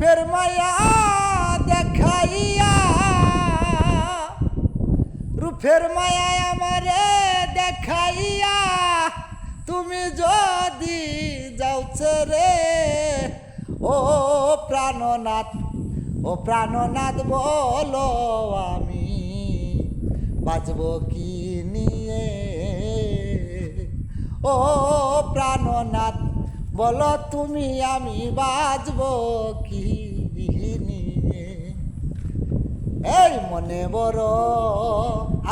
রূপের মায়া দেখাইয়া, রূপের মায়া আমারে দেখাইয়া, তুমি যদি যাওছে রে ও প্রাণনাথ ও প্রাণনাথ বলো আমি বাজব কি নিয়ে? ও প্রাণনাথ বলো তুমি, আমি বাজব কি এই মনে বড়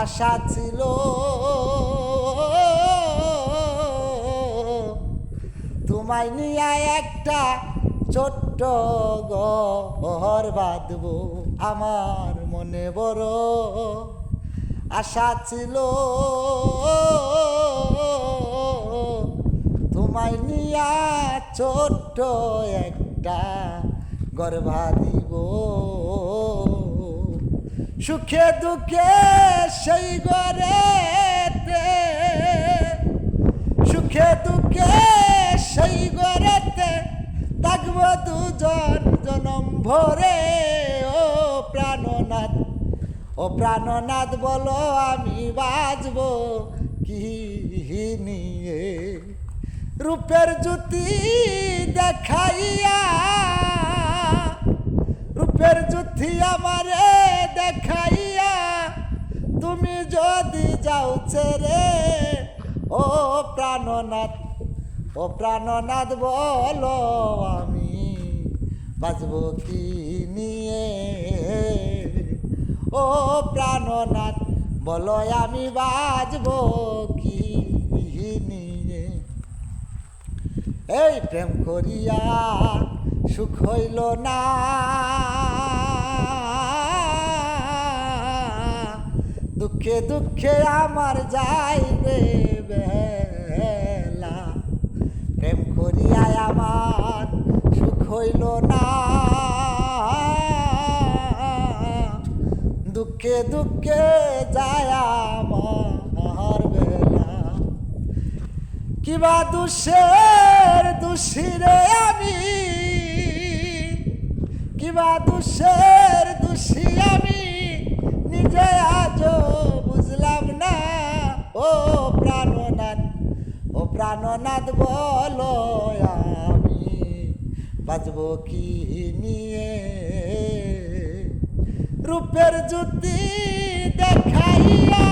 আশা ছিল। তোমায় নিয়ে একটা ছোট্ট ঘর বাঁধব, আমার মনে বড় আশা ছিল। তোমায় নিয়া ছোট্ট একটা গর্ভা দিব। সুখে দুঃখে সেই গড়েতে সুখে দুঃখে সেই গড়েতে থাকব দুজন জনম ভরে। ও প্রাণনাথ ও প্রাণনাথ বলো আমি বাজব কি নিয়ে? রূপের জ্যোতি দেখাইয়া, রূপের জ্যোতি আমারে দেখাইয়া, তুমি যদি যাও ছেড়ে, ও প্রাণনাথ ও প্রাণনাথ বলো আমি বাজব কি নিয়ে? ও প্রাণনাথ, বলো আমি বাজব কি নিয়ে? এই প্রেম করিয়া সুখ হইল না। দুঃখে দুঃখে আমার যাইবে বেলা। প্রেম করিয়া আমার সুখ হইল না। দুঃখে দুঃখে যায় আমার বেলা কিবা দুষের দুষিরে আমি? কিবা দুষের দুষি আমি? নিজে আজ বুঝলাম না। ও প্রাণনাথ ও প্রাণনাথ বলো আমি বাজব কি নিয়ে? রূপের জ্যোতি দেখাইয়া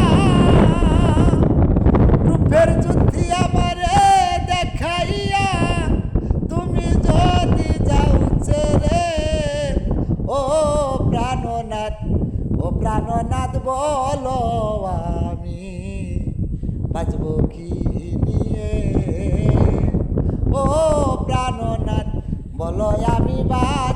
রূপের জ্যোতি আমারে দেখাইয়া তুমি যদি যাও রে ও প্রাণনাথ ও প্রাণনাথ বলো আমি বাঁচব কি নিয়ে? ও প্রাণনাথ বলো আমি বাজব